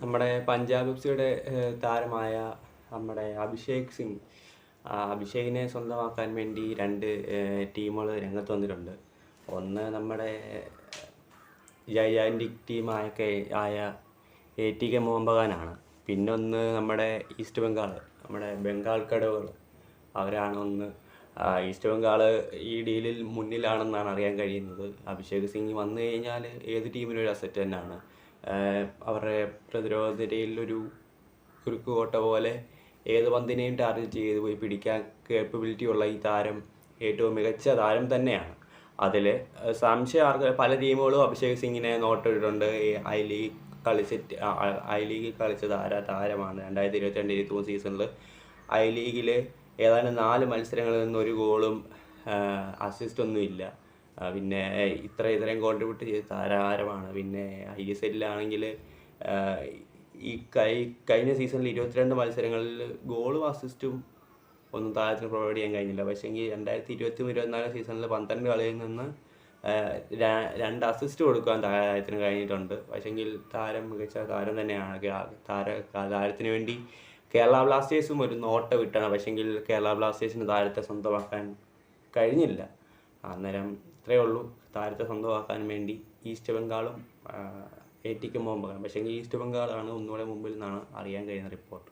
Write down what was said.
നമ്മുടെ പഞ്ചാബ് എഫ് സിയുടെ താരമായ നമ്മുടെ അഭിഷേക് സിംഗ്. അഭിഷേകിനെ സ്വന്തമാക്കാൻ വേണ്ടി രണ്ട് ടീമുകൾ രംഗത്ത് വന്നിട്ടുണ്ട്. ഒന്ന് നമ്മുടെ ജയാന്റിക് ടീമായ ആയ എ ടി കെ മോഹൻബഗാനാണ്. പിന്നൊന്ന് നമ്മുടെ ഈസ്റ്റ് ബംഗാൾ നമ്മുടെ ബംഗാൾ കടവുകൾ. അവരാണ് ഒന്ന് ഈസ്റ്റ് ബംഗാൾ ഈ ഡീലിൽ മുന്നിലാണെന്നാണ് അറിയാൻ കഴിയുന്നത്. അഭിഷേക് സിംഗ് വന്നു കഴിഞ്ഞാൽ ഏത് ടീമിനും ഒരു അസറ്റ് തന്നെയാണ്. അവരുടെ പ്രതിരോധ നിരയിൽ ഒരു കുറുക്ക് കോട്ട പോലെ ഏത് പന്തിനെയും ടാർഗറ്റ് ചെയ്ത് പോയി പിടിക്കാൻ കേപ്പബിലിറ്റി ഉള്ള ഈ താരം ഏറ്റവും മികച്ച താരം തന്നെയാണ്. അതിൽ സംശയ ആർക്ക് പല ടീമുകളും അഭിഷേക് സിംഗിനെ നോട്ടിട്ടുണ്ട് ഈ ഐ ലീഗ് ആ, ഐ ലീഗിൽ കളിച്ച താര താരമാണ് രണ്ടായിരത്തി ഇരുപത്തി രണ്ട് ഇരുപത്തി മൂന്ന് സീസണിൽ ഐ ലീഗിൽ ഏതാണ്ട് നാല് മത്സരങ്ങളിൽ നിന്ന് ഒരു ഗോളും അസിസ്റ്റ് ഒന്നും ഇല്ല ആ, പിന്നെ ഇത്ര ഇത്രയും കോൺട്രിബ്യൂട്ട് ചെയ്ത താരമാണ് പിന്നെ ഐ എസ് എല്ലിലാണെങ്കിൽ ഈ കൈ കഴിഞ്ഞ സീസണിൽ ഇരുപത്തിരണ്ട് മത്സരങ്ങളിൽ ഗോളും അസിസ്റ്റും ഒന്നും താരത്തിന് പ്രൊവൈഡ് ചെയ്യാൻ കഴിഞ്ഞില്ല. പക്ഷേ എങ്കിൽ രണ്ടായിരത്തി ഇരുപത്തി ഇരുപത്തിനാല് സീസണിൽ പന്ത്രണ്ട് കളിയിൽ നിന്ന് രണ്ട് അസിസ്റ്റ് കൊടുക്കാൻ താരത്തിന് കഴിഞ്ഞിട്ടുണ്ട്. പക്ഷേങ്കിൽ താരം മികച്ച താരം തന്നെയാണ്. താര താരത്തിന് വേണ്ടി കേരള ബ്ലാസ്റ്റേഴ്സും ഒരു നോട്ട വിട്ടാണ്. പക്ഷേങ്കിൽ കേരള ബ്ലാസ്റ്റേഴ്സിന് താരത്തെ സ്വന്തമാക്കാൻ കഴിഞ്ഞില്ല. അന്നേരം ഇത്രയേ ഉള്ളൂ. താരത്തെ സ്വന്തമാക്കാൻ വേണ്ടി ഈസ്റ്റ് ബംഗാളും എ ടിക്ക് മുമ്പ്. പക്ഷേങ്കിൽ ഈസ്റ്റ് ബംഗാളാണ് ഒന്നുകൂടെ മുമ്പിൽ നിന്നാണ് അറിയാൻ കഴിയുന്ന റിപ്പോർട്ട്.